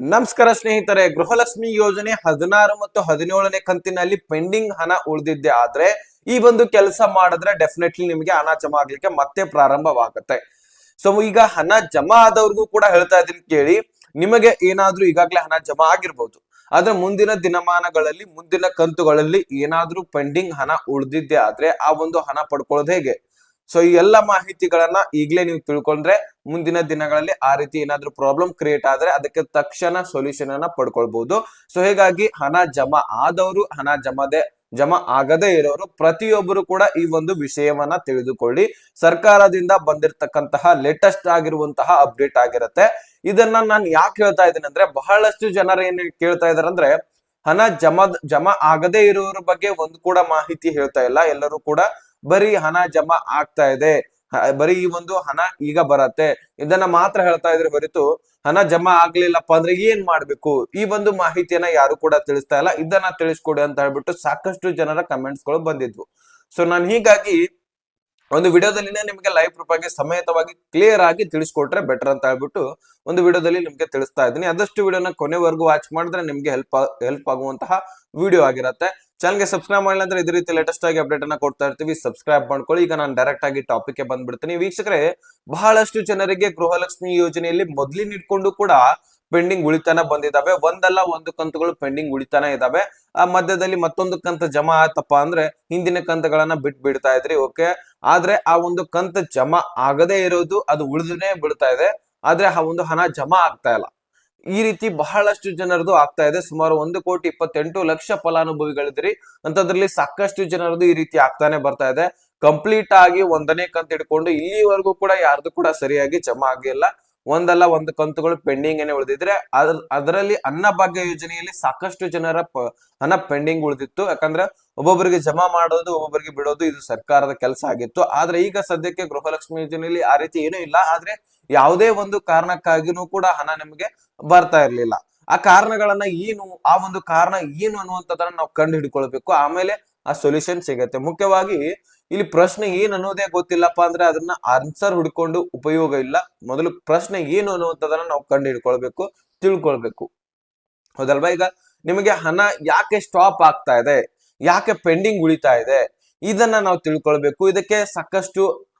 ನಮಸ್ಕಾರ ಸ್ನೇಹಿತರೆ, ಗೃಹಲಕ್ಷ್ಮಿ ಯೋಜನೆ ಹದಿನಾರು ಮತ್ತು ಹದಿನೇಳನೇ ಕಂತಿನಲ್ಲಿ ಪೆಂಡಿಂಗ್ ಹಣ ಉಳಿದಿದ್ದೆ ಆದ್ರೆ ಈ ಒಂದು ಕೆಲಸ ಮಾಡಿದ್ರೆ ಡೆಫಿನೆಟ್ಲಿ ನಿಮಗೆ ಹಣ ಜಮಾ ಆಗ್ಲಿಕ್ಕೆ ಮತ್ತೆ ಪ್ರಾರಂಭವಾಗುತ್ತೆ. ಸೊ ಈಗ ಹಣ ಜಮಾ ಆದವ್ರಿಗೂ ಕೂಡ ಹೇಳ್ತಾ ಇದ್ದೀನಿ ಕೇಳಿ, ನಿಮಗೆ ಏನಾದ್ರೂ ಈಗಾಗಲೇ ಹಣ ಜಮಾ ಆಗಿರ್ಬೋದು, ಆದ್ರೆ ಮುಂದಿನ ದಿನಮಾನಗಳಲ್ಲಿ, ಮುಂದಿನ ಕಂತುಗಳಲ್ಲಿ ಏನಾದ್ರೂ ಪೆಂಡಿಂಗ್ ಹಣ ಉಳಿದಿದ್ದೆ ಆದ್ರೆ ಆ ಒಂದು ಹಣ ಪಡ್ಕೊಳ್ಳೋದು ಹೇಗೆ? ಸೊ ಈ ಎಲ್ಲ ಮಾಹಿತಿಗಳನ್ನ ಈಗಲೇ ನೀವು ತಿಳ್ಕೊಂಡ್ರೆ ಮುಂದಿನ ದಿನಗಳಲ್ಲಿ ಆ ರೀತಿ ಏನಾದ್ರೂ ಪ್ರಾಬ್ಲಮ್ ಕ್ರಿಯೇಟ್ ಆದ್ರೆ ಅದಕ್ಕೆ ತಕ್ಷಣ ಸೊಲ್ಯೂಷನ್ ಅನ್ನ ಪಡ್ಕೊಳ್ಬಹುದು ಸೊ ಹೀಗಾಗಿ ಹಣ ಜಮಾ ಆದವರು, ಹಣ ಜಮಾದೆ, ಜಮಾ ಆಗದೇ ಇರೋರು ಪ್ರತಿಯೊಬ್ಬರು ಕೂಡ ಈ ಒಂದು ವಿಷಯವನ್ನ ತಿಳಿದುಕೊಳ್ಳಿ. ಸರ್ಕಾರದಿಂದ ಬಂದಿರತಕ್ಕಂತಹ ಲೇಟೆಸ್ಟ್ ಆಗಿರುವಂತಹ ಅಪ್ಡೇಟ್ ಆಗಿರುತ್ತೆ. ಇದನ್ನ ನಾನು ಯಾಕೆ ಹೇಳ್ತಾ ಇದ್ದೀನಿ ಅಂದ್ರೆ ಬಹಳಷ್ಟು ಜನರು ಏನ್ ಕೇಳ್ತಾ ಇದಾರೆ ಅಂದ್ರೆ ಹಣ ಜಮಾ ಜಮಾ ಆಗದೇ ಇರೋರ ಬಗ್ಗೆ ಒಂದು ಕೂಡ ಮಾಹಿತಿ ಹೇಳ್ತಾ ಇಲ್ಲ. ಎಲ್ಲರೂ ಕೂಡ ಬರೀ ಹಣ ಜಮಾ ಆಗ್ತಾ ಇದೆ. ಬರೀ ಈ ಒಂದು ಹಣ ಈಗ ಬರತ್ತೆ. ಇದನ್ನ ಮಾತ್ರ ಹೇಳ್ತಾ ಇದ್ರೆ ಹೊರತು ಹಣ ಜಮಾ ಆಗ್ಲಿಲ್ಲಪ್ಪ ಅಂದ್ರೆ ಏನ್ ಮಾಡ್ಬೇಕು? ಈ ಒಂದು ಮಾಹಿತಿಯನ್ನ ಯಾರು ಕೂಡ ತಿಳಿಸ್ತಾ ಇಲ್ಲ. ಇದನ್ನ ತಿಳಿಸ್ಕೊಡಿ ಅಂತ ಹೇಳ್ಬಿಟ್ಟು ಸಾಕಷ್ಟು ಜನರ ಕಮೆಂಟ್ಸ್ಗಳು ಬಂದಿದ್ವು. ಸೊ ನಾನು ಹೀಗಾಗಿ ಒಂದು ವಿಡಿಯೋದಲ್ಲಿ ನಿಮಗೆ ಲೈವ್ ರೂಪಾಯಿಗೆ ಸಮೇತವಾಗಿ ಕ್ಲಿಯರ್ ಆಗಿ ತಿಳಿಸ್ಕೊಟ್ರೆ ಬೆಟರ್ ಅಂತ ಹೇಳ್ಬಿಟ್ಟು ಒಂದು ವಿಡಿಯೋದಲ್ಲಿ ನಿಮ್ಗೆ ತಿಳಿಸ್ತಾ ಇದ್ದೀನಿ. ಆದಷ್ಟು ವಿಡಿಯೋನ ಕೊನೆವರೆಗೂ ವಾಚ್ ಮಾಡಿದ್ರೆ ನಿಮ್ಗೆ ಹೆಲ್ಪ್ ಹೆಲ್ಪ್ ಆಗುವಂತಹ ವಿಡಿಯೋ ಆಗಿರುತ್ತೆ. ಚಾನಲ್ಗೆ ಸಬ್ಸ್ಕ್ರೈಬ್ ಮಾಡಿಲ್ಲ ಅಂದ್ರೆ ಇದೇ ರೀತಿ ಲೇಟೆಸ್ಟ್ ಆಗಿ ಅಪ್ಡೇಟ್ ಅನ್ನ ಕೊಡ್ತಾ ಇರ್ತೀವಿ. ಸಬ್ಸ್ಕ್ರೈಬ್ ಮಾಡ್ಕೊಳ್ಳಿ. ಈಗ ನಾನು ಡೈರೆಕ್ಟ್ ಆಗಿ ಟಾಪಿಕ್ಗೆ ಬಂದ್ಬಿಡ್ತೀನಿ. ವೀಕ್ಷಕರೇ, ಬಹಳಷ್ಟು ಜನರಿಗೆ ಗೃಹಲಕ್ಷ್ಮಿ ಯೋಜನೆಯಲ್ಲಿ ಮೊದ್ಲಿನ ಇಟ್ಕೊಂಡು ಕೂಡ ಪೆಂಡಿಂಗ್ ಉಳಿತಾನ ಬಂದಿದಾವೆ. ಒಂದಲ್ಲ ಒಂದು ಕಂತುಗಳು ಪೆಂಡಿಂಗ್ ಉಳಿತಾನ ಇದಾವೆ. ಆ ಮಧ್ಯದಲ್ಲಿ ಮತ್ತೊಂದು ಕಂತ ಜಮಾ ಆತಪ್ಪ ಅಂದ್ರೆ ಹಿಂದಿನ ಕಂತಗಳನ್ನ ಬಿಟ್ ಬಿಡ್ತಾ ಇದ್ರಿ ಓಕೆ ಆದ್ರೆ ಆ ಒಂದು ಕಂತ ಜಮಾ ಆಗದೇ ಇರೋದು ಅದು ಉಳಿದನೇ ಬಿಡ್ತಾ ಇದೆ. ಆದ್ರೆ ಆ ಒಂದು ಹಣ ಜಮಾ ಆಗ್ತಾ ಇಲ್ಲ. ಈ ರೀತಿ ಬಹಳಷ್ಟು ಜನರದು ಆಗ್ತಾ ಇದೆ. ಸುಮಾರು ಒಂದು ಕೋಟಿ ಇಪ್ಪತ್ತೆಂಟು ಲಕ್ಷ ಫಲಾನುಭವಿಗಳಿದ್ರಿ ಅಂತದ್ರಲ್ಲಿ ಸಾಕಷ್ಟು ಜನರದು ಈ ರೀತಿ ಆಗ್ತಾನೆ ಬರ್ತಾ ಇದೆ. ಕಂಪ್ಲೀಟ್ ಆಗಿ ಒಂದನೇ ಕಂತು ಹಿಡ್ಕೊಂಡು ಇಲ್ಲಿವರೆಗೂ ಕೂಡ ಯಾರ್ದು ಕೂಡ ಸರಿಯಾಗಿ ಜಮಾ ಆಗಿಲ್ಲ. ಒಂದಲ್ಲ ಒಂದು ಕಂತುಗಳು ಪೆಂಡಿಂಗ್ ಏನೇ ಉಳಿದಿದ್ರೆ ಅದ್ರ ಅದರಲ್ಲಿ ಅನ್ನಭಾಗ್ಯ ಯೋಜನೆಯಲ್ಲಿ ಸಾಕಷ್ಟು ಜನರ ಹಣ ಪೆಂಡಿಂಗ್ ಉಳಿದಿತ್ತು. ಯಾಕಂದ್ರೆ ಒಬ್ಬೊಬ್ಬರಿಗೆ ಜಮಾ ಮಾಡೋದು ಒಬ್ಬೊಬ್ಬರಿಗೆ ಬಿಡೋದು ಇದು ಸರ್ಕಾರದ ಕೆಲಸ ಆಗಿತ್ತು. ಆದ್ರೆ ಈಗ ಸದ್ಯಕ್ಕೆ ಗೃಹಲಕ್ಷ್ಮಿ ಯೋಜನೆಯಲ್ಲಿ ಆ ರೀತಿ ಏನೂ ಇಲ್ಲ. ಆದ್ರೆ ಯಾವುದೇ ಒಂದು ಕಾರಣಕ್ಕಾಗಿನೂ ಕೂಡ ಹಣ ನಿಮಗೆ ಬರ್ತಾ ಇರ್ಲಿಲ್ಲ. ಆ ಕಾರಣಗಳನ್ನ ಏನು, ಆ ಒಂದು ಕಾರಣ ಏನು ಅನ್ನುವಂಥದ್ದನ್ನ ನಾವು ಕಂಡು ಹಿಡ್ಕೊಳ್ಬೇಕು. ಆಮೇಲೆ ಆ ಸೊಲ್ಯೂಷನ್ ಸಿಗತ್ತೆ. ಮುಖ್ಯವಾಗಿ ಇಲ್ಲಿ ಪ್ರಶ್ನೆ ಏನು ಅನ್ನೋದೇ ಗೊತ್ತಿಲ್ಲಪ್ಪ ಅಂದ್ರೆ ಅದನ್ನ ಆನ್ಸರ್ ಹುಡ್ಕೊಂಡು ಉಪಯೋಗ ಇಲ್ಲ. ಮೊದಲು ಪ್ರಶ್ನೆ ಏನು ಅನ್ನುವಂಥದ್ದನ್ನ ನಾವು ಕಂಡು ಹಿಡ್ಕೊಳ್ಬೇಕು, ತಿಳ್ಕೊಳ್ಬೇಕು. ಹೌದಲ್ವಾ? ಈಗ ನಿಮಗೆ ಹಣ ಯಾಕೆ ಸ್ಟಾಪ್ ಆಗ್ತಾ ಇದೆ? ಯಾಕೆ ಪೆಂಡಿಂಗ್ ಉಳಿತಾ ಇದೆ? ಇದನ್ನ ನಾವು ತಿಳ್ಕೊಳ್ಬೇಕು. ಇದಕ್ಕೆ ಸಾಕಷ್ಟು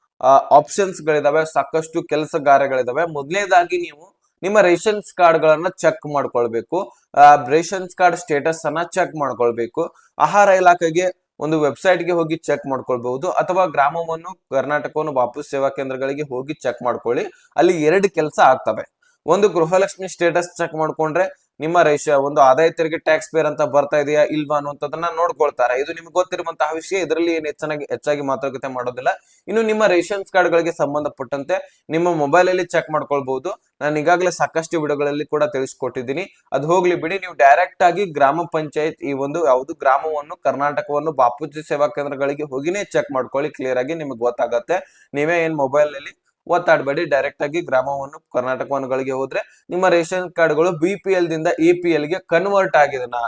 ಆಪ್ಷನ್ಸ್ ಗಳಿದಾವೆ, ಸಾಕಷ್ಟು ಕೆಲಸಗಾರಗಳಿದಾವೆ. ಮೊದಲನೇದಾಗಿ ನೀವು ನಿಮ್ಮ ರೇಷನ್ಸ್ ಕಾರ್ಡ್ ಗಳನ್ನ ಚೆಕ್ ಮಾಡ್ಕೊಳ್ಬೇಕು ರೇಷನ್ಸ್ ಕಾರ್ಡ್ ಸ್ಟೇಟಸ್ ಅನ್ನ ಚೆಕ್ ಮಾಡ್ಕೊಳ್ಬೇಕು. ಆಹಾರ ಇಲಾಖೆಗೆ ಒಂದು ವೆಬ್ಸೈಟ್ಗೆ ಹೋಗಿ ಚೆಕ್ ಮಾಡ್ಕೊಳ್ಬಹುದು, ಅಥವಾ ಗ್ರಾಮವನ್ನು, ಕರ್ನಾಟಕವನ್ನು ವಾಪಸ್ ಸೇವಾ ಕೇಂದ್ರಗಳಿಗೆ ಹೋಗಿ ಚೆಕ್ ಮಾಡ್ಕೊಳ್ಳಿ. ಅಲ್ಲಿ ಎರಡು ಕೆಲಸ ಆಗ್ತವೆ. ಒಂದು ಗೃಹಲಕ್ಷ್ಮಿ ಸ್ಟೇಟಸ್ ಚೆಕ್ ಮಾಡ್ಕೊಂಡ್ರೆ ನಿಮ್ಮ ರೇಷ ಒಂದು ಆದಾಯ ತೆರಿಗೆ ಟ್ಯಾಕ್ಸ್ ಪೇರ್ ಅಂತ ಬರ್ತಾ ಇದೆಯಾ ಇಲ್ವಾ ಅನ್ನುವಂಥದ್ದನ್ನ ನೋಡ್ಕೊಳ್ತಾರೆ. ಇದು ನಿಮ್ಗೆ ಗೊತ್ತಿರುವಂತಹ ವಿಷಯ. ಇದರಲ್ಲಿ ಏನು ಹೆಚ್ಚಾಗಿ ಹೆಚ್ಚಾಗಿ ಮಾತುಕತೆ ಮಾಡೋದಿಲ್ಲ. ಇನ್ನು ನಿಮ್ಮ ರೇಷನ್ಸ್ ಕಾರ್ಡ್ ಗಳಿಗೆ ಸಂಬಂಧಪಟ್ಟಂತೆ ನಿಮ್ಮ ಮೊಬೈಲ್ ಅಲ್ಲಿ ಚೆಕ್ ಮಾಡ್ಕೊಳ್ಬಹುದು. ನಾನು ಈಗಾಗಲೇ ಸಾಕಷ್ಟು ವಿಡಿಯೋಗಳಲ್ಲಿ ಕೂಡ ತಿಳಿಸ್ಕೊಟ್ಟಿದ್ದೀನಿ. ಅದು ಹೋಗ್ಲಿ ಬಿಡಿ. ನೀವು ಡೈರೆಕ್ಟ್ ಆಗಿ ಗ್ರಾಮ ಪಂಚಾಯತ್ ಈ ಒಂದು ಯಾವುದು ಗ್ರಾಮವನ್ನು, ಕರ್ನಾಟಕವನ್ನು, ಬಾಪೂಜಿ ಸೇವಾ ಕೇಂದ್ರಗಳಿಗೆ ಹೋಗಿನೇ ಚೆಕ್ ಮಾಡ್ಕೊಳ್ಳಿ. ಕ್ಲಿಯರ್ ಆಗಿ ನಿಮ್ಗೆ ಗೊತ್ತಾಗತ್ತೆ. ನೀವೇ ಏನ್ ಮೊಬೈಲ್ ಅಲ್ಲಿ ಒತ್ತಾಡಬೇಡಿ. ಡೈರೆಕ್ಟ್ ಆಗಿ ಗ್ರಾಮವನ್ನು ಕರ್ನಾಟಕವನ್ನುಗಳಿಗೆ ಹೋದ್ರೆ ನಿಮ್ಮ ರೇಷನ್ ಕಾರ್ಡ್ಗಳು ಬಿ ಪಿ ಎಲ್ ದಿಂದ ಎ ಪಿ ಎಲ್ಗೆ ಕನ್ವರ್ಟ್ ಆಗಿದೆನಾ?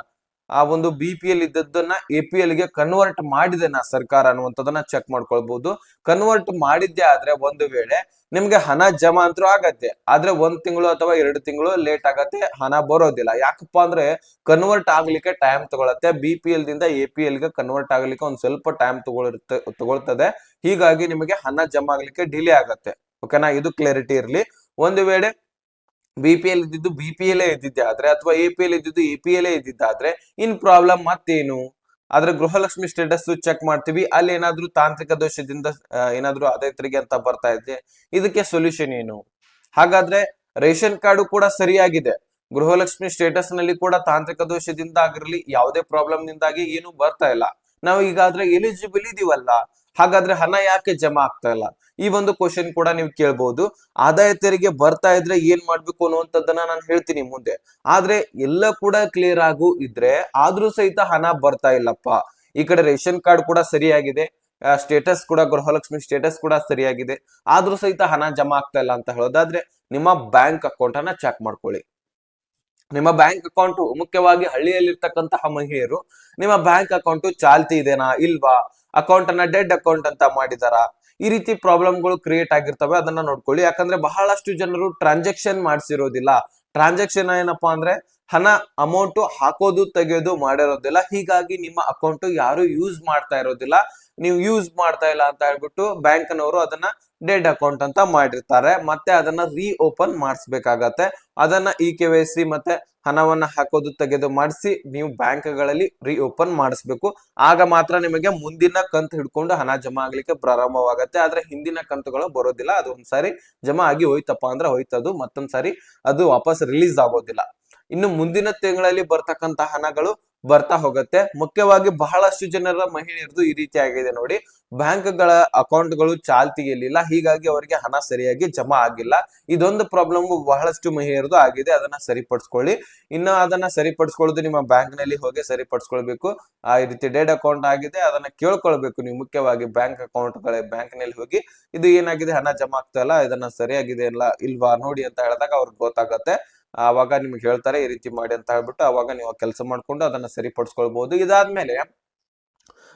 ಆ ಒಂದು ಬಿ ಪಿ ಎಲ್ ಇದ್ದದ್ದನ್ನ ಎ ಪಿ ಎಲ್ಗೆ ಕನ್ವರ್ಟ್ ಮಾಡಿದೆನಾ ಸರ್ಕಾರ ಅನ್ನುವಂಥದ್ದನ್ನ ಚೆಕ್ ಮಾಡ್ಕೊಳ್ಬಹುದು ಕನ್ವರ್ಟ್ ಮಾಡಿದ್ದೆ ಆದ್ರೆ ಒಂದು ವೇಳೆ ನಿಮ್ಗೆ ಹಣ ಜಮಾ ಅಂತೂ ಆಗತ್ತೆ. ಆದ್ರೆ ಒಂದ್ ತಿಂಗಳು ಅಥವಾ ಎರಡು ತಿಂಗಳು ಲೇಟ್ ಆಗತ್ತೆ, ಹಣ ಬರೋದಿಲ್ಲ. ಯಾಕಪ್ಪ ಅಂದ್ರೆ ಕನ್ವರ್ಟ್ ಆಗ್ಲಿಕ್ಕೆ ಟೈಮ್ ತಗೊಳತ್ತೆ. ಬಿ ಪಿ ಎಲ್ ದಿಂದ ಎ ಪಿ ಎಲ್ಗೆ ಕನ್ವರ್ಟ್ ಆಗ್ಲಿಕ್ಕೆ ಒಂದ್ ಸ್ವಲ್ಪ ಟೈಮ್ ತಗೊಳಿರುತ್ತೆ, ತಗೊಳ್ತದೆ. ಹೀಗಾಗಿ ನಿಮಗೆ ಹಣ ಜಮಾ ಆಗ್ಲಿಕ್ಕೆ ಡಿಲೇ ಆಗತ್ತೆ. ಓಕೆನಾ ಇದು ಕ್ಲಾರಿಟಿ ಇರಲಿ. ಒಂದು ವೇಳೆ ಬಿ ಪಿ ಎಲ್ ಇದ್ದಿದ್ದು ಬಿ ಪಿ ಎಲ್ ಅಥವಾ ಎ ಪಿ ಎಲ್ ಇದ್ದಿದ್ದು ಎ ಪಿ ಎಲ್ ಇದ್ದಿದ್ದಾದ್ರೆ ಇನ್ ಪ್ರಾಬ್ಲಮ್ ಮತ್ತೇನು? ಆದ್ರೆ ಗೃಹಲಕ್ಷ್ಮಿ ಸ್ಟೇಟಸ್ ಚೆಕ್ ಮಾಡ್ತೀವಿ. ಅಲ್ಲಿ ಏನಾದ್ರೂ ತಾಂತ್ರಿಕ ದೋಷದಿಂದ ಏನಾದ್ರೂ ಆದಾಯ ತೆರಿಗೆ ಅಂತ ಬರ್ತಾ ಇದೆ. ಇದಕ್ಕೆ ಸೊಲ್ಯೂಷನ್ ಏನು? ಹಾಗಾದ್ರೆ ರೇಷನ್ ಕಾರ್ಡು ಕೂಡ ಸರಿಯಾಗಿದೆ. ಗೃಹಲಕ್ಷ್ಮಿ ಸ್ಟೇಟಸ್ನಲ್ಲಿ ಕೂಡ ತಾಂತ್ರಿಕ ದೋಷದಿಂದ ಆಗಿರಲಿ, ಯಾವುದೇ ಪ್ರಾಬ್ಲಮ್ ನಿಂದಾಗಿ ಏನು ಬರ್ತಾ ಇಲ್ಲ. ನಾವು ಈಗಾದ್ರೆ ಎಲಿಜಿಬಲ್ ಇದೀವಲ್ಲ ಹಾಗಾದ್ರೆ ಹಣ ಯಾಕೆ ಜಮಾ ಆಗ್ತಾ ಇಲ್ಲ? ಈ ಒಂದು ಕ್ವಶನ್ ಕೂಡ ನೀವು ಕೇಳ್ಬಹುದು ಆದಾಯ ತೆರಿಗೆ ಬರ್ತಾ ಇದ್ರೆ ಏನ್ ಮಾಡ್ಬೇಕು ಅನ್ನುವಂಥದ್ದನ್ನ ನಾನು ಹೇಳ್ತೀನಿ ಮುಂದೆ. ಆದ್ರೆ ಎಲ್ಲ ಕೂಡ ಕ್ಲಿಯರ್ ಆಗು ಇದ್ರೆ ಆದ್ರೂ ಸಹಿತ ಹಣ ಬರ್ತಾ ಇಲ್ಲಪ್ಪ. ಈ ಕಡೆ ರೇಷನ್ ಕಾರ್ಡ್ ಕೂಡ ಸರಿಯಾಗಿದೆ. ಸ್ಟೇಟಸ್ ಕೂಡ, ಗೃಹಲಕ್ಷ್ಮಿ ಸ್ಟೇಟಸ್ ಕೂಡ ಸರಿಯಾಗಿದೆ. ಆದ್ರೂ ಸಹಿತ ಹಣ ಜಮಾ ಆಗ್ತಾ ಇಲ್ಲ ಅಂತ ಹೇಳೋದಾದ್ರೆ ನಿಮ್ಮ ಬ್ಯಾಂಕ್ ಅಕೌಂಟ್ ಅನ್ನ ಚೆಕ್ ಮಾಡ್ಕೊಳ್ಳಿ. ನಿಮ್ಮ ಬ್ಯಾಂಕ್ ಅಕೌಂಟ್ ಮುಖ್ಯವಾಗಿ ಹಳ್ಳಿಯಲ್ಲಿರ್ತಕ್ಕಂತಹ ಮಹಿಳೆಯರು, ನಿಮ್ಮ ಬ್ಯಾಂಕ್ ಅಕೌಂಟ್ ಚಾಲ್ತಿ ಇದೆನಾ, ಇಲ್ವಾ? ಅಕೌಂಟ್ ಅನ್ನ, ಡೆಡ್ ಅಕೌಂಟ್ ಅಂತ ಮಾಡಿದಾರ. ಈ ರೀತಿ ಪ್ರಾಬ್ಲಮ್ಗಳು ಕ್ರಿಯೇಟ್ ಆಗಿರ್ತವೆ, ಅದನ್ನ ನೋಡ್ಕೊಳ್ಳಿ. ಯಾಕಂದ್ರೆ ಬಹಳಷ್ಟು ಜನರು ಟ್ರಾನ್ಸಾಕ್ಷನ್ ಮಾಡಿಸಿರೋದಿಲ್ಲ. ಟ್ರಾನ್ಸಾಕ್ಷನ್ ಏನಪ್ಪಾ ಅಂದ್ರೆ, ಹಣ ಅಮೌಂಟ್ ಹಾಕೋದು, ತೆಗೆಯೋದು ಮಾಡಿರೋದಿಲ್ಲ. ಹೀಗಾಗಿ ನಿಮ್ಮ ಅಕೌಂಟ್ ಯಾರು ಯೂಸ್ ಮಾಡ್ತಾ ಇರೋದಿಲ್ಲ. ನೀವು ಯೂಸ್ ಮಾಡ್ತಾ ಇಲ್ಲ ಅಂತ ಹೇಳ್ಬಿಟ್ಟು ಬ್ಯಾಂಕ್ನವರು ಅದನ್ನ ಡೆಡ್ ಅಕೌಂಟ್ ಅಂತ ಮಾಡಿರ್ತಾರೆ. ಮತ್ತೆ ಅದನ್ನ ರೀ ಓಪನ್ ಮಾಡಿಸ್ಬೇಕಾಗತ್ತೆ. ಅದನ್ನ ಇ ಕೆ ವೈ ಸಿ ಮತ್ತೆ ಹಣವನ್ನ ಹಾಕೋದು ತೆಗೆದು ಮಾಡಿಸಿ ನೀವು ಬ್ಯಾಂಕ್ಗಳಲ್ಲಿ ರೀ ಓಪನ್ ಮಾಡಿಸ್ಬೇಕು. ಆಗ ಮಾತ್ರ ನಿಮಗೆ ಮುಂದಿನ ಕಂತು ಹಿಡ್ಕೊಂಡು ಹಣ ಜಮಾ ಆಗ್ಲಿಕ್ಕೆ ಪ್ರಾರಂಭವಾಗತ್ತೆ. ಆದ್ರೆ ಹಿಂದಿನ ಕಂತುಗಳು ಬರೋದಿಲ್ಲ. ಅದು ಒಂದ್ಸಾರಿ ಜಮಾ ಆಗಿ ಹೋಯ್ತಪ್ಪ ಅಂದ್ರೆ ಹೋಯ್ತದು. ಮತ್ತೊಂದ್ಸಾರಿ ಅದು ವಾಪಸ್ ರಿಲೀಸ್ ಆಗೋದಿಲ್ಲ. ಇನ್ನು ಮುಂದಿನ ತಿಂಗಳಲ್ಲಿ ಬರ್ತಕ್ಕಂತ ಹಣಗಳು ಬರ್ತಾ ಹೋಗುತ್ತೆ. ಮುಖ್ಯವಾಗಿ ಬಹಳಷ್ಟು ಜನರ ಮಹಿಳೆಯರದು ಈ ರೀತಿ ಆಗಿದೆ ನೋಡಿ. ಬ್ಯಾಂಕ್ಗಳ ಅಕೌಂಟ್ಗಳು ಚಾಲ್ತಿಯಲ್ಲಿಲ್ಲ ಹೀಗಾಗಿ ಅವರಿಗೆ ಹಣ ಸರಿಯಾಗಿ ಜಮಾ ಆಗಿಲ್ಲ. ಇದೊಂದು ಪ್ರಾಬ್ಲಮ್ ಬಹಳಷ್ಟು ಮಹಿಳೆಯರದು ಆಗಿದೆ. ಅದನ್ನ ಸರಿಪಡಿಸ್ಕೊಳ್ಳಿ. ಇನ್ನು ಅದನ್ನ ಸರಿಪಡಿಸ್ಕೊಳ್ಳೋದು ನಿಮ್ಮ ಬ್ಯಾಂಕ್ನಲ್ಲಿ ಹೋಗಿ ಸರಿಪಡಿಸ್ಕೊಳ್ಬೇಕು. ಆ ರೀತಿ ಡೆಡ್ ಅಕೌಂಟ್ ಆಗಿದೆ. ಅದನ್ನ ಕೇಳ್ಕೊಳ್ಬೇಕು ನೀವು ಮುಖ್ಯವಾಗಿ ಬ್ಯಾಂಕ್ ಅಕೌಂಟ್ ಗಳೇ ಬ್ಯಾಂಕ್ನಲ್ಲಿ ಹೋಗಿ. ಇದು ಏನಾಗಿದೆ? ಹಣ ಜಮಾ ಆಗ್ತಾ ಇಲ್ಲ. ಇದನ್ನ ಸರಿಯಾಗಿದೆ ಇಲ್ಲ ಇಲ್ವಾ? ನೋಡಿ ಅಂತ ಹೇಳಿದಾಗ ಅವ್ರಿಗೆ ಗೊತ್ತಾಗತ್ತೆ. ಆವಾಗ ನಿಮ್ಗೆ ಹೇಳ್ತಾರೆ ಈ ರೀತಿ ಮಾಡಿ ಅಂತ ಹೇಳ್ಬಿಟ್ಟು ಅವಾಗ ನೀವು ಕೆಲಸ ಮಾಡಿಕೊಂಡು ಅದನ್ನ ಸರಿಪಡಿಸ್ಕೊಳ್ಬಹುದು ಇದಾದ್ಮೇಲೆ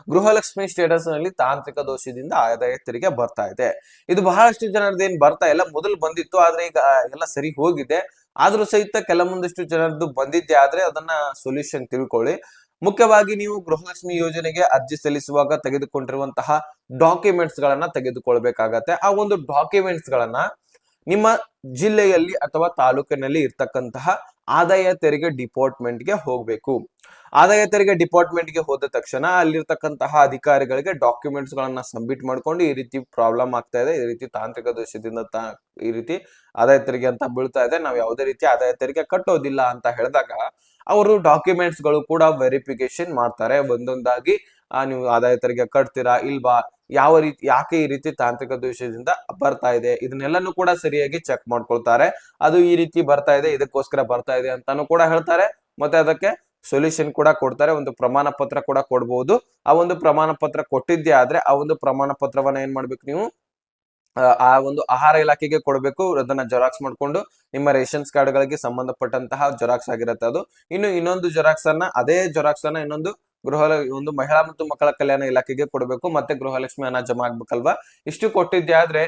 ಗೃಹಲಕ್ಷ್ಮಿ ಸ್ಟೇಟಸ್ನಲ್ಲಿ ತಾಂತ್ರಿಕ ದೋಷದಿಂದ ಆದಾಯ ತೆರಿಗೆ ಬರ್ತಾ ಇದೆ. ಇದು ಬಹಳಷ್ಟು ಜನರದ್ದು ಏನ್ ಬರ್ತಾ ಇಲ್ಲ, ಮೊದಲು ಬಂದಿತ್ತು, ಆದ್ರೆ ಈಗ ಎಲ್ಲ ಸರಿ ಹೋಗಿದೆ. ಆದ್ರೂ ಸಹಿತ ಕೆಲವೊಂದಿಷ್ಟು ಜನರದ್ದು ಬಂದಿದ್ದೆ ಆದ್ರೆ ಅದನ್ನ ಸೊಲ್ಯೂಷನ್ ತಿಳ್ಕೊಳ್ಳಿ. ಮುಖ್ಯವಾಗಿ ನೀವು ಗೃಹಲಕ್ಷ್ಮಿ ಯೋಜನೆಗೆ ಅರ್ಜಿ ಸಲ್ಲಿಸುವಾಗ ತೆಗೆದುಕೊಂಡಿರುವಂತಹ ಡಾಕ್ಯುಮೆಂಟ್ಸ್ ಗಳನ್ನ ತೆಗೆದುಕೊಳ್ಬೇಕಾಗತ್ತೆ. ಆ ಒಂದು ಡಾಕ್ಯುಮೆಂಟ್ಸ್ ಗಳನ್ನ ನಿಮ್ಮ ಜಿಲ್ಲೆಯಲ್ಲಿ ಅಥವಾ ತಾಲೂಕಿನಲ್ಲಿ ಇರ್ತಕ್ಕಂತಹ ಆದಾಯ ತೆರಿಗೆ ಡಿಪಾರ್ಟ್ಮೆಂಟ್ಗೆ ಹೋಗ್ಬೇಕು. ಆದಾಯ ತೆರಿಗೆ ಡಿಪಾರ್ಟ್ಮೆಂಟ್ಗೆ ಹೋದ ತಕ್ಷಣ ಅಲ್ಲಿರ್ತಕ್ಕಂತಹ ಅಧಿಕಾರಿಗಳಿಗೆ ಡಾಕ್ಯುಮೆಂಟ್ಸ್ ಗಳನ್ನ ಸಬ್ಮಿಟ್ ಮಾಡ್ಕೊಂಡು ಈ ರೀತಿ ಪ್ರಾಬ್ಲಮ್ ಆಗ್ತಾ ಇದೆ. ಈ ರೀತಿ ತಾಂತ್ರಿಕ ದೋಷದಿಂದ ಈ ರೀತಿ ಆದಾಯ ತೆರಿಗೆ ಅಂತ ಬೀಳ್ತಾ ಇದೆ. ನಾವು ಯಾವುದೇ ರೀತಿ ಆದಾಯ ತೆರಿಗೆ ಕಟ್ಟೋದಿಲ್ಲ ಅಂತ ಹೇಳಿದಾಗ ಅವರು ಡಾಕ್ಯುಮೆಂಟ್ಸ್ಗಳು ಕೂಡ ವೆರಿಫಿಕೇಶನ್ ಮಾಡ್ತಾರೆ. ಒಂದೊಂದಾಗಿ ನೀವು ಆದಾಯ ತೆರಿಗೆ ಕಟ್ತೀರಾ ಇಲ್ವಾ? ಯಾವ ರೀತಿ ಯಾಕೆ ಈ ರೀತಿ ತಾಂತ್ರಿಕ ದೋಷದಿಂದ ಬರ್ತಾ ಇದೆ? ಇದನ್ನೆಲ್ಲನೂ ಕೂಡ ಸರಿಯಾಗಿ ಚೆಕ್ ಮಾಡ್ಕೊಳ್ತಾರೆ. ಅದು ಈ ರೀತಿ ಬರ್ತಾ ಇದೆ ಇದಕ್ಕೋಸ್ಕರ ಬರ್ತಾ ಇದೆ ಅಂತಾನು ಕೂಡ ಹೇಳ್ತಾರೆ. ಮತ್ತೆ ಅದಕ್ಕೆ ಸೊಲ್ಯೂಷನ್ ಕೂಡ ಕೊಡ್ತಾರೆ ಒಂದು ಪ್ರಮಾಣ ಪತ್ರ ಕೂಡ ಕೊಡ್ಬೋದು. ಆ ಒಂದು ಪ್ರಮಾಣ ಪತ್ರ ಕೊಟ್ಟಿದ್ದೆ ಆದ್ರೆ ಆ ಒಂದು ಪ್ರಮಾಣ ಪತ್ರವನ್ನ ಏನ್ ಮಾಡ್ಬೇಕು ನೀವು? ಆ, ಆ ಒಂದು ಆಹಾರ ಇಲಾಖೆಗೆ ಕೊಡಬೇಕು. ಅದನ್ನ ಜೆರಾಕ್ಸ್ ಮಾಡ್ಕೊಂಡು ನಿಮ್ಮ ರೇಷನ್ಸ್ ಕಾರ್ಡ್ ಗಳಿಗೆ ಸಂಬಂಧಪಟ್ಟಂತಹ ಜೆರಾಕ್ಸ್ ಆಗಿರುತ್ತೆ ಅದು. ಇನ್ನು ಇನ್ನೊಂದು ಜೆರಾಕ್ಸ್ ಅನ್ನ ಅದೇ ಜೆರಾಕ್ಸ್ ಅನ್ನ ಇನ್ನೊಂದು ಗೃಹ ಒಂದು ಮಹಿಳಾ ಮತ್ತು ಮಕ್ಕಳ ಕಲ್ಯಾಣ ಇಲಾಖೆಗೆ ಕೊಡಬೇಕು, ಮತ್ತೆ ಗೃಹಲಕ್ಷ್ಮಿ ಹಣ ಜಮಾ ಆಗ್ಬೇಕಲ್ವಾ? ಇಷ್ಟು ಕೊಟ್ಟಿದ್ದೆ ಆದ್ರೆ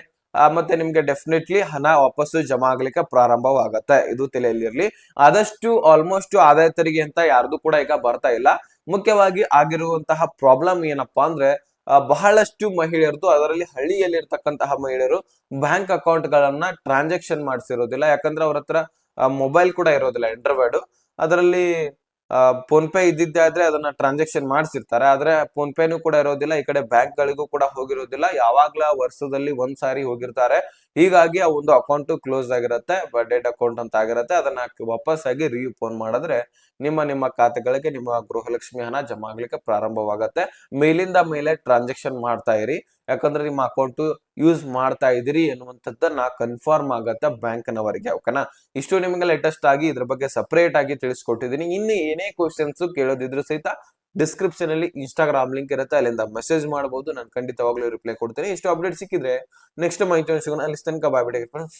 ಮತ್ತೆ ನಿಮ್ಗೆ ಡೆಫಿನೆಟ್ಲಿ ಹಣ ವಾಪಸ್ಸು ಜಮಾ ಆಗ್ಲಿಕ್ಕೆ ಪ್ರಾರಂಭವಾಗತ್ತೆ. ಇದು ತಲೆಯಲ್ಲಿರ್ಲಿ. ಆದಷ್ಟು ಆಲ್ಮೋಸ್ಟ್ ಆದಾಯ ತೆರಿಗೆ ಅಂತ ಯಾರ್ದು ಕೂಡ ಈಗ ಬರ್ತಾ ಇಲ್ಲ. ಮುಖ್ಯವಾಗಿ ಆಗಿರುವಂತಹ ಪ್ರಾಬ್ಲಮ್ ಏನಪ್ಪಾ ಅಂದ್ರೆ ಬಹಳಷ್ಟು ಮಹಿಳೆಯರದು ಅದರಲ್ಲಿ ಹಳ್ಳಿಯಲ್ಲಿರ್ತಕ್ಕಂತಹ ಮಹಿಳೆಯರು ಬ್ಯಾಂಕ್ ಅಕೌಂಟ್ ಗಳನ್ನ ಟ್ರಾನ್ಸಾಕ್ಷನ್ ಮಾಡಿಸಿರೋದಿಲ್ಲ. ಯಾಕಂದ್ರೆ ಅವ್ರ ಹತ್ರ ಮೊಬೈಲ್ ಕೂಡ ಇರೋದಿಲ್ಲ ಎಂಡ್ರಾಯ್ಡ್ ಅದರಲ್ಲಿ ಫೋನ್ ಪೇ ಇದ್ದಿದ್ದೆ ಆದ್ರೆ ಅದನ್ನ ಟ್ರಾನ್ಸಾಕ್ಷನ್ ಮಾಡಿಸಿರ್ತಾರೆ. ಆದ್ರೆ ಫೋನ್ ಪೇನು ಕೂಡ ಇರೋದಿಲ್ಲ. ಈ ಕಡೆ ಬ್ಯಾಂಕ್ ಗಳಿಗೂ ಕೂಡ ಹೋಗಿರೋದಿಲ್ಲ. ಯಾವಾಗ್ಲ ವರ್ಷದಲ್ಲಿ ಒಂದ್ ಸಾರಿ ಹೋಗಿರ್ತಾರೆ. ಹೀಗಾಗಿ ಆ ಒಂದು ಅಕೌಂಟ್ ಕ್ಲೋಸ್ ಆಗಿರುತ್ತೆ ಡೆಡ್ ಅಕೌಂಟ್ ಅಂತ ಆಗಿರುತ್ತೆ. ಅದನ್ನ ವಾಪಸ್ ಆಗಿ ರೀಫೋನ್ ಮಾಡಿದ್ರೆ ನಿಮ್ಮ ನಿಮ್ಮ ಖಾತೆಗಳಿಗೆ ನಿಮ್ಮ ಗೃಹಲಕ್ಷ್ಮಿ ಹಣ ಜಮಾ ಆಗ್ಲಿಕ್ಕೆ ಪ್ರಾರಂಭವಾಗತ್ತೆ. ಮೇಲಿಂದ ಮೇಲೆ ಟ್ರಾನ್ಸಾಕ್ಷನ್ ಮಾಡ್ತಾ ಇರಿ. ಯಾಕಂದ್ರೆ ನಿಮ್ಮ ಅಕೌಂಟ್ ಯೂಸ್ ಮಾಡ್ತಾ ಇದೀರಿ ಎನ್ನುವಂಥದ್ದನ್ನ ಕನ್ಫರ್ಮ್ ಆಗತ್ತೆ ಬ್ಯಾಂಕ್ನವರಿಗೆ ಓಕೆನಾ ಇಷ್ಟು ನಿಮಗೆ ಲೇಟೆಸ್ಟ್ ಆಗಿ ಇದ್ರ ಬಗ್ಗೆ ಸಪರೇಟ್ ಆಗಿ ತಿಳಿಸ್ಕೊಟ್ಟಿದ್ದೀನಿ. ಇನ್ನು ಏನೇ ಕ್ವಶನ್ಸ್ ಕೇಳೋದಿದ್ರು ಸಹಿತ ಡಿಸ್ಕ್ರಿಪ್ಷನ್ ಅಲ್ಲಿ ಇನ್ಸ್ಟಾಗ್ರಾಮ್ ಲಿಂಕ್ ಇರುತ್ತೆ, ಅಲ್ಲಿಂದ ಮೆಸೇಜ್ ಮಾಡಬಹುದು ನಾನು ಖಂಡಿತವಾಗ್ಲೂ ರಿಪ್ಲೈ ಕೊಡ್ತೇನೆ. ಇಷ್ಟು ಅಪ್ಡೇಟ್ ಸಿಕ್ಕಿದ್ರೆ ನೆಕ್ಸ್ಟ್ ಮಾಹಿತಿ ಅಲ್ಲಿ ತನಕ ಬಾಯ್ ಬಿಡಿ ಫ್ರೆಂಡ್ಸ್